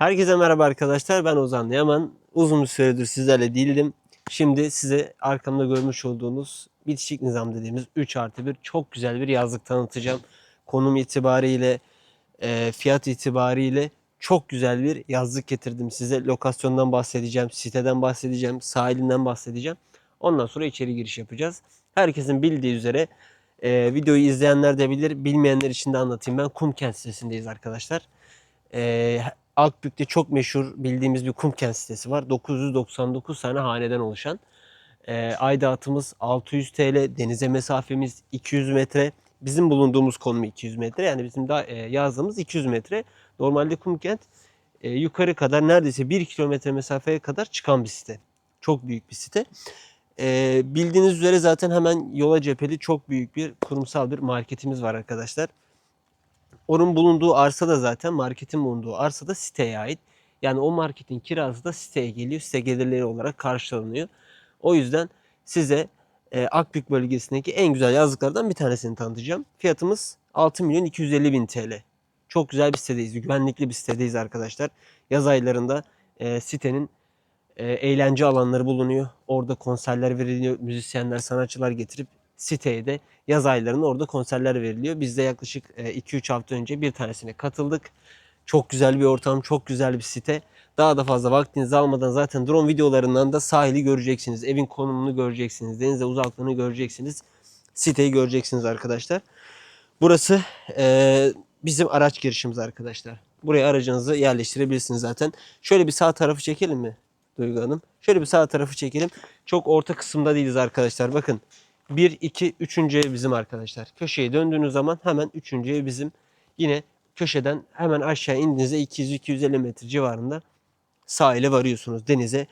Herkese merhaba arkadaşlar. Ben Ozan Yaman. Uzun bir süredir sizlerle değildim. Şimdi size arkamda görmüş olduğunuz bitişik nizam dediğimiz 3 artı 1 çok güzel bir yazlık tanıtacağım. Konum itibariyle, e, fiyat itibariyle çok güzel bir yazlık getirdim size. Lokasyondan bahsedeceğim, siteden bahsedeceğim, sahilinden bahsedeceğim. Ondan sonra içeri giriş yapacağız. Herkesin bildiği üzere e, videoyu izleyenler de bilir, bilmeyenler için de anlatayım ben. Kumkent sitesindeyiz arkadaşlar. E, Akbük'te çok meşhur bildiğimiz bir kumkent sitesi var. 999 tane haneden oluşan. E, aidatımız 600 TL, denize mesafemiz 200 metre. Bizim bulunduğumuz konum 200 metre. Yani bizim daha e, yazdığımız 200 metre. Normalde kumkent e, yukarı kadar neredeyse 1 kilometre mesafeye kadar çıkan bir site. Çok büyük bir site. E, bildiğiniz üzere zaten hemen yola cepheli çok büyük bir kurumsal bir marketimiz var arkadaşlar. Onun bulunduğu arsa da zaten marketin bulunduğu arsa da siteye ait. Yani o marketin kirası da siteye geliyor. Site gelirleri olarak karşılanıyor. O yüzden size e, Akbük bölgesindeki en güzel yazlıklardan bir tanesini tanıtacağım. Fiyatımız 6 milyon 250 bin TL. Çok güzel bir sitedeyiz. Güvenlikli bir sitedeyiz arkadaşlar. Yaz aylarında e, sitenin e, eğlence alanları bulunuyor. Orada konserler veriliyor. Müzisyenler, sanatçılar getirip siteye de yaz aylarında orada konserler veriliyor. Biz de yaklaşık e, 2-3 hafta önce bir tanesine katıldık. Çok güzel bir ortam, çok güzel bir site. Daha da fazla vaktinizi almadan zaten drone videolarından da sahili göreceksiniz. Evin konumunu göreceksiniz. Denize uzaklığını göreceksiniz. Siteyi göreceksiniz arkadaşlar. Burası e, bizim araç girişimiz arkadaşlar. Buraya aracınızı yerleştirebilirsiniz zaten. Şöyle bir sağ tarafı çekelim mi Duygu Hanım? Şöyle bir sağ tarafı çekelim. Çok orta kısımda değiliz arkadaşlar. Bakın 1, 2, 3. ev bizim arkadaşlar. Köşeye döndüğünüz zaman hemen 3. ev bizim. Yine köşeden hemen aşağı indiğinizde 200-250 metre civarında sahile varıyorsunuz. Denize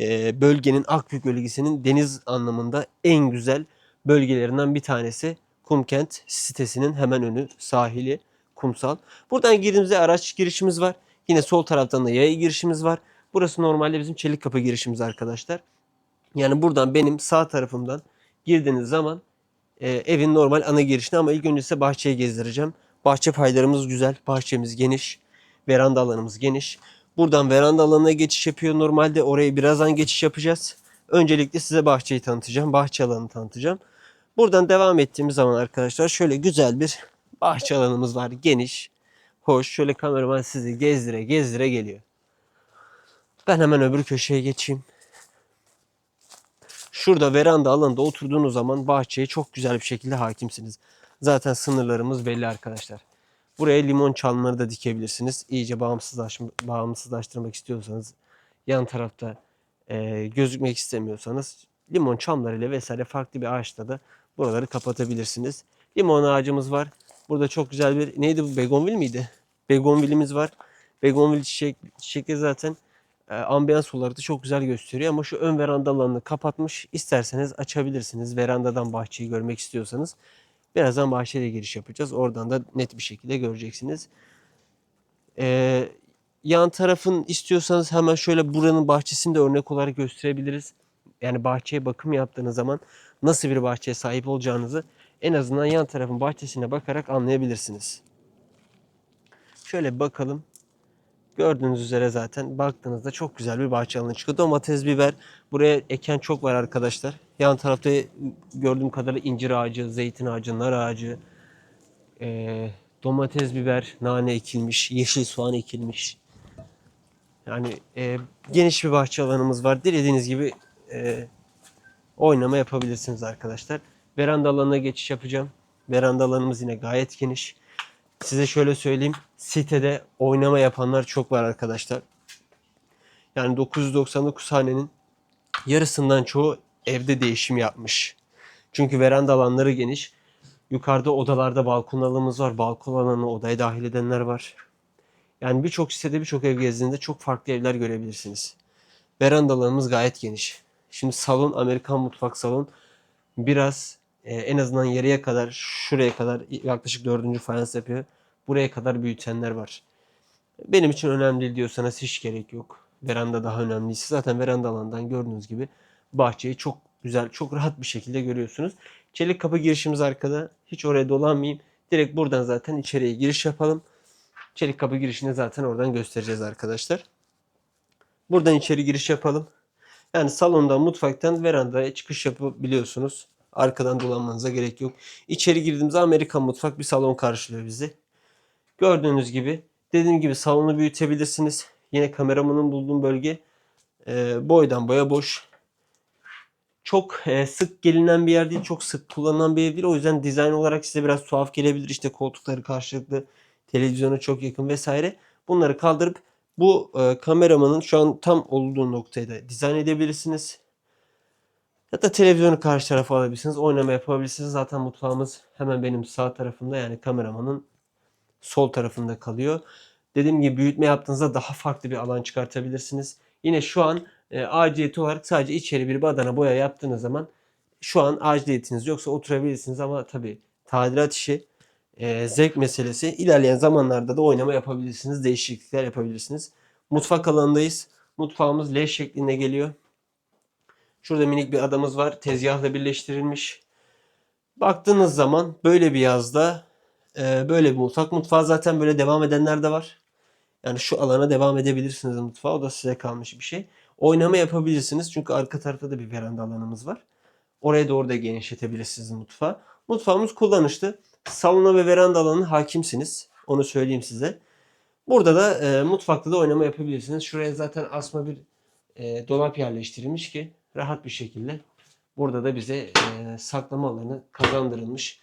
Ee, bölgenin Akbük bölgesinin deniz anlamında en güzel bölgelerinden bir tanesi. Kumkent sitesinin hemen önü sahili kumsal. Buradan girdiğimizde araç girişimiz var. Yine sol taraftan da yaya girişimiz var. Burası normalde bizim çelik kapı girişimiz arkadaşlar. Yani buradan benim sağ tarafımdan girdiğiniz zaman e, evin normal ana girişine ama ilk önce size bahçeyi gezdireceğim. Bahçe paylarımız güzel. Bahçemiz geniş. Veranda alanımız geniş. Buradan veranda alanına geçiş yapıyor. Normalde oraya birazdan geçiş yapacağız. Öncelikle size bahçeyi tanıtacağım. Bahçe alanını tanıtacağım. Buradan devam ettiğimiz zaman arkadaşlar şöyle güzel bir bahçe alanımız var. Geniş, hoş. Şöyle kameraman sizi gezdire gezdire geliyor. Ben hemen öbür köşeye geçeyim. Şurada veranda alanında oturduğunuz zaman bahçeye çok güzel bir şekilde hakimsiniz. Zaten sınırlarımız belli arkadaşlar. Buraya limon çalmaları da dikebilirsiniz. İyice bağımsızlaş, bağımsızlaştırmak istiyorsanız yan tarafta e, gözükmek istemiyorsanız limon çamlarıyla vesaire farklı bir ağaçla da buraları kapatabilirsiniz. Limon ağacımız var. Burada çok güzel bir neydi bu begonvil miydi? Begonvilimiz var. Begonvil çiçek, çiçekleri zaten e, ambiyans olarak da çok güzel gösteriyor ama şu ön veranda alanını kapatmış. İsterseniz açabilirsiniz. Verandadan bahçeyi görmek istiyorsanız. Birazdan bahçeye giriş yapacağız. Oradan da net bir şekilde göreceksiniz. Ee, yan tarafın istiyorsanız hemen şöyle buranın bahçesini de örnek olarak gösterebiliriz. Yani bahçeye bakım yaptığınız zaman nasıl bir bahçeye sahip olacağınızı en azından yan tarafın bahçesine bakarak anlayabilirsiniz. Şöyle bakalım. Gördüğünüz üzere zaten baktığınızda çok güzel bir bahçe alanı çıkıyor. Domates, biber. Buraya eken çok var arkadaşlar. Yan tarafta gördüğüm kadarıyla incir ağacı, zeytin ağacı, nar ağacı, eee, domates, biber, nane ekilmiş, yeşil soğan ekilmiş. Yani eee, geniş bir bahçe alanımız var. Dilediğiniz gibi eee, oynama yapabilirsiniz arkadaşlar. Veranda alanına geçiş yapacağım. Veranda alanımız yine gayet geniş. Size şöyle söyleyeyim. Sitede oynama yapanlar çok var arkadaşlar. Yani 999 hanenin yarısından çoğu evde değişim yapmış. Çünkü veranda alanları geniş. Yukarıda odalarda balkon alanımız var. Balkon alanı odaya dahil edenler var. Yani birçok sitede birçok ev gezdiğinde çok farklı evler görebilirsiniz. Veranda alanımız gayet geniş. Şimdi salon, Amerikan mutfak salon biraz e, en azından yarıya kadar şuraya kadar yaklaşık dördüncü fayans yapıyor. Buraya kadar büyütenler var. Benim için önemli değil diyorsanız hiç gerek yok. Veranda daha önemliyse zaten veranda alanından gördüğünüz gibi bahçeyi çok güzel, çok rahat bir şekilde görüyorsunuz. Çelik kapı girişimiz arkada. Hiç oraya dolanmayayım. Direkt buradan zaten içeriye giriş yapalım. Çelik kapı girişini zaten oradan göstereceğiz arkadaşlar. Buradan içeri giriş yapalım. Yani salondan, mutfaktan verandaya çıkış yapabiliyorsunuz. Arkadan dolanmanıza gerek yok. İçeri girdiğimizde Amerikan mutfak bir salon karşılıyor bizi. Gördüğünüz gibi dediğim gibi salonu büyütebilirsiniz. Yine kameramanın bulduğum bölge e, boydan boya boş. Çok e, sık gelinen bir yer değil. Çok sık kullanılan bir ev değil. O yüzden dizayn olarak size biraz tuhaf gelebilir. İşte koltukları karşılıklı, televizyona çok yakın vesaire. Bunları kaldırıp bu e, kameramanın şu an tam olduğu noktayı da dizayn edebilirsiniz. Ya da televizyonu karşı tarafa alabilirsiniz. Oynama yapabilirsiniz. Zaten mutfağımız hemen benim sağ tarafımda yani kameramanın sol tarafında kalıyor. Dediğim gibi büyütme yaptığınızda daha farklı bir alan çıkartabilirsiniz. Yine şu an e, aciliyeti olarak sadece içeri bir badana boya yaptığınız zaman şu an aciliyetiniz yoksa oturabilirsiniz ama tabii tadilat işi e, zevk meselesi. İlerleyen zamanlarda da oynama yapabilirsiniz. Değişiklikler yapabilirsiniz. Mutfak alanındayız. Mutfağımız L şeklinde geliyor. Şurada minik bir adamız var. Tezgahla birleştirilmiş. Baktığınız zaman böyle bir yazda e, böyle bir mutfak. Mutfağı zaten böyle devam edenler de var. Yani şu alana devam edebilirsiniz mutfağa. O da size kalmış bir şey. Oynama yapabilirsiniz. Çünkü arka tarafta da bir veranda alanımız var. Oraya doğru da genişletebilirsiniz mutfağı. Mutfağımız kullanışlı. Salona ve veranda alanına hakimsiniz. Onu söyleyeyim size. Burada da e, mutfakta da oynama yapabilirsiniz. Şuraya zaten asma bir e, dolap yerleştirilmiş ki rahat bir şekilde burada da bize e, saklama alanı kazandırılmış.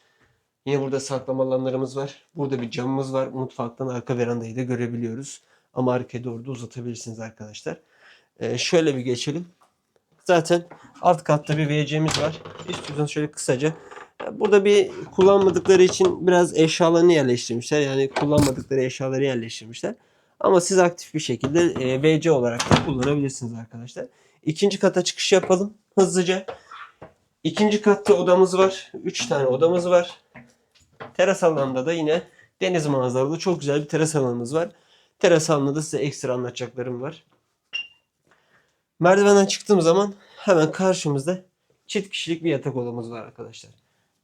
Yine burada saklama alanlarımız var. Burada bir camımız var. Mutfaktan arka verandayı da görebiliyoruz. Ama arkaya doğru da uzatabilirsiniz arkadaşlar. E, şöyle bir geçelim. Zaten alt katta bir WC'miz var. İstiyorsanız şöyle kısaca. Burada bir kullanmadıkları için biraz eşyalarını yerleştirmişler. Yani kullanmadıkları eşyaları yerleştirmişler. Ama siz aktif bir şekilde e, VC olarak da kullanabilirsiniz arkadaşlar. İkinci kata çıkış yapalım hızlıca. İkinci katta odamız var. Üç tane odamız var. Teras alanında da yine deniz manzaralı çok güzel bir teras alanımız var. Teras alanında da size ekstra anlatacaklarım var. Merdivenden çıktığım zaman hemen karşımızda çift kişilik bir yatak odamız var arkadaşlar.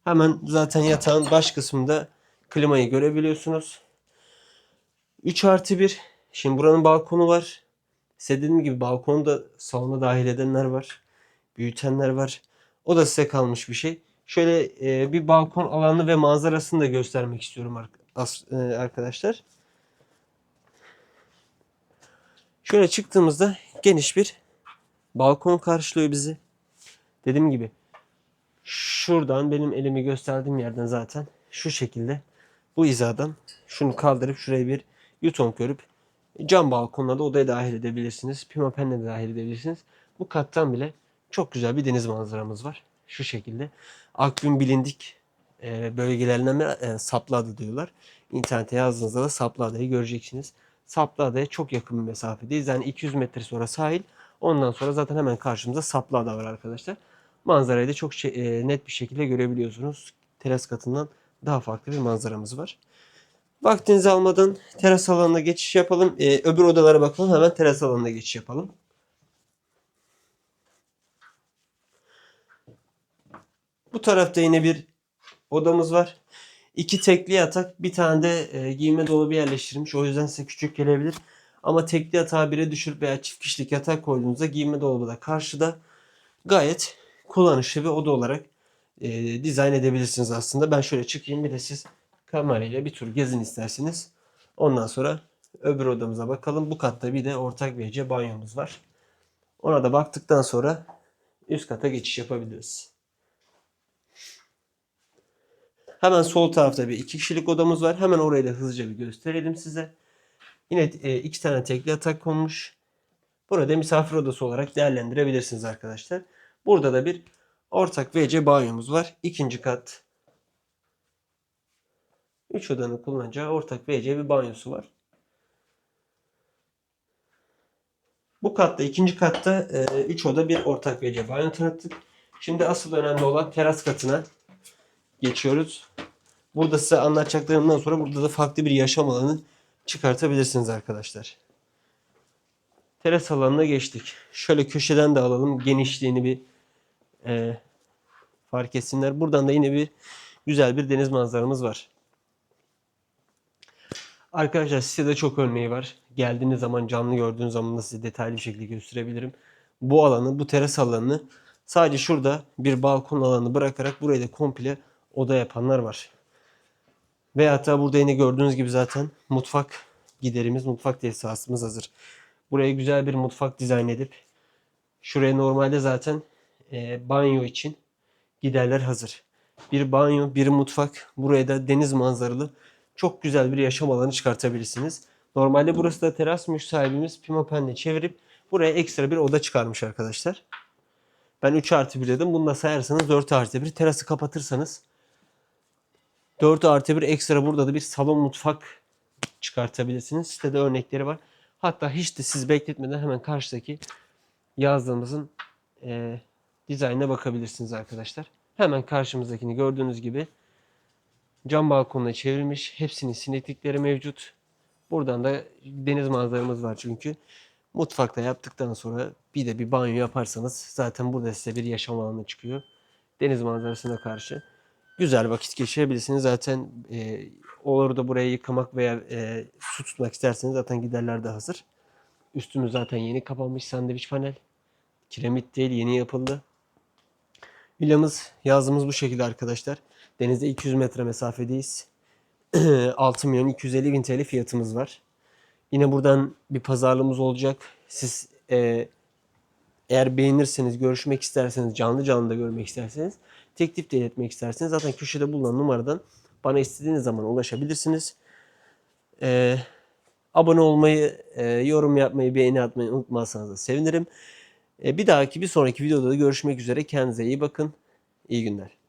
Hemen zaten yatağın baş kısmında klimayı görebiliyorsunuz. 3 artı 1. Şimdi buranın balkonu var. Size dediğim gibi balkonu da salona dahil edenler var. Büyütenler var. O da size kalmış bir şey. Şöyle e, bir balkon alanı ve manzarasını da göstermek istiyorum e, arkadaşlar. Şöyle çıktığımızda geniş bir balkon karşılıyor bizi. Dediğim gibi şuradan benim elimi gösterdiğim yerden zaten şu şekilde bu hizadan şunu kaldırıp şuraya bir yuton körüp cam balkonla da odaya dahil edebilirsiniz. Pimapenle de dahil edebilirsiniz. Bu kattan bile çok güzel bir deniz manzaramız var. Şu şekilde. Akgün bilindik e, bölgelerinden e, Saplı Ada diyorlar. İnternete yazdığınızda da Saplı Ada'yı göreceksiniz. Saplı Ada'ya çok yakın bir mesafedeyiz. Yani 200 metre sonra sahil. Ondan sonra zaten hemen karşımızda Saplı Ada var arkadaşlar. Manzarayı da çok şey- e, net bir şekilde görebiliyorsunuz. Teras katından daha farklı bir manzaramız var. Vaktinizi almadan teras alanına geçiş yapalım. E, öbür odalara bakalım. Hemen teras alanına geçiş yapalım. Bu tarafta yine bir odamız var. İki tekli yatak, bir tane de e, giyinme dolabı yerleştirilmiş. O yüzden size küçük gelebilir. Ama tekli yatağı bire düşürüp veya çift kişilik yatak koyduğunuzda giyinme dolabı da karşıda gayet kullanışlı bir oda olarak e, dizayn edebilirsiniz aslında. Ben şöyle çıkayım bir de siz kamerayla bir tur gezin isterseniz. Ondan sonra öbür odamıza bakalım. Bu katta bir de ortak WC banyomuz var. Ona da baktıktan sonra üst kata geçiş yapabiliriz. Hemen sol tarafta bir iki kişilik odamız var. Hemen orayı da hızlıca bir gösterelim size. Yine e, iki tane tekli yatak konmuş. Burada misafir odası olarak değerlendirebilirsiniz arkadaşlar. Burada da bir ortak WC banyomuz var. İkinci kat. Üç odanın kullanacağı ortak WC bir banyosu var. Bu katta, ikinci katta 3 oda bir ortak WC banyo tanıttık. Şimdi asıl önemli olan teras katına geçiyoruz. Burada size anlatacaklarımdan sonra burada da farklı bir yaşam alanı çıkartabilirsiniz arkadaşlar. Teras alanına geçtik. Şöyle köşeden de alalım. Genişliğini bir e, fark etsinler. Buradan da yine bir güzel bir deniz manzaramız var. Arkadaşlar sitede çok örneği var. Geldiğiniz zaman canlı gördüğünüz zaman da size detaylı bir şekilde gösterebilirim. Bu alanı, bu teras alanını sadece şurada bir balkon alanı bırakarak burayı da komple oda yapanlar var. Ve hatta burada yine gördüğünüz gibi zaten mutfak giderimiz, mutfak tesisatımız hazır. Buraya güzel bir mutfak dizayn edip şuraya normalde zaten e, banyo için giderler hazır. Bir banyo, bir mutfak. Buraya da deniz manzaralı çok güzel bir yaşam alanı çıkartabilirsiniz. Normalde burası da teras mülk sahibimiz pimapenle çevirip buraya ekstra bir oda çıkarmış arkadaşlar. Ben 3 artı 1 dedim. Bunu da sayarsanız 4 artı 1. Terası kapatırsanız 4 artı 1 ekstra burada da bir salon mutfak çıkartabilirsiniz. Sitede örnekleri var. Hatta hiç de siz bekletmeden hemen karşıdaki yazdığımızın e, dizaynına bakabilirsiniz arkadaşlar. Hemen karşımızdakini gördüğünüz gibi cam balkonuna çevrilmiş. Hepsinin sineklikleri mevcut. Buradan da deniz manzaramız var çünkü. Mutfakta yaptıktan sonra bir de bir banyo yaparsanız zaten burada size bir yaşam alanı çıkıyor. Deniz manzarasına karşı. Güzel vakit geçirebilirsiniz. Zaten e, olur da burayı yıkamak veya e, su tutmak isterseniz zaten giderler de hazır. Üstümüz zaten yeni kapanmış sandviç panel. Kiremit değil yeni yapıldı. Villamız yazımız bu şekilde arkadaşlar. Denize 200 metre mesafedeyiz. 6 milyon 250 bin TL fiyatımız var. Yine buradan bir pazarlığımız olacak. Siz e, eğer beğenirseniz, görüşmek isterseniz, canlı canlı da görmek isterseniz, teklif de iletmek isterseniz zaten köşede bulunan numaradan bana istediğiniz zaman ulaşabilirsiniz. E, abone olmayı, e, yorum yapmayı, beğeni atmayı unutmazsanız da sevinirim. E, bir dahaki, bir sonraki videoda da görüşmek üzere. Kendinize iyi bakın. İyi günler.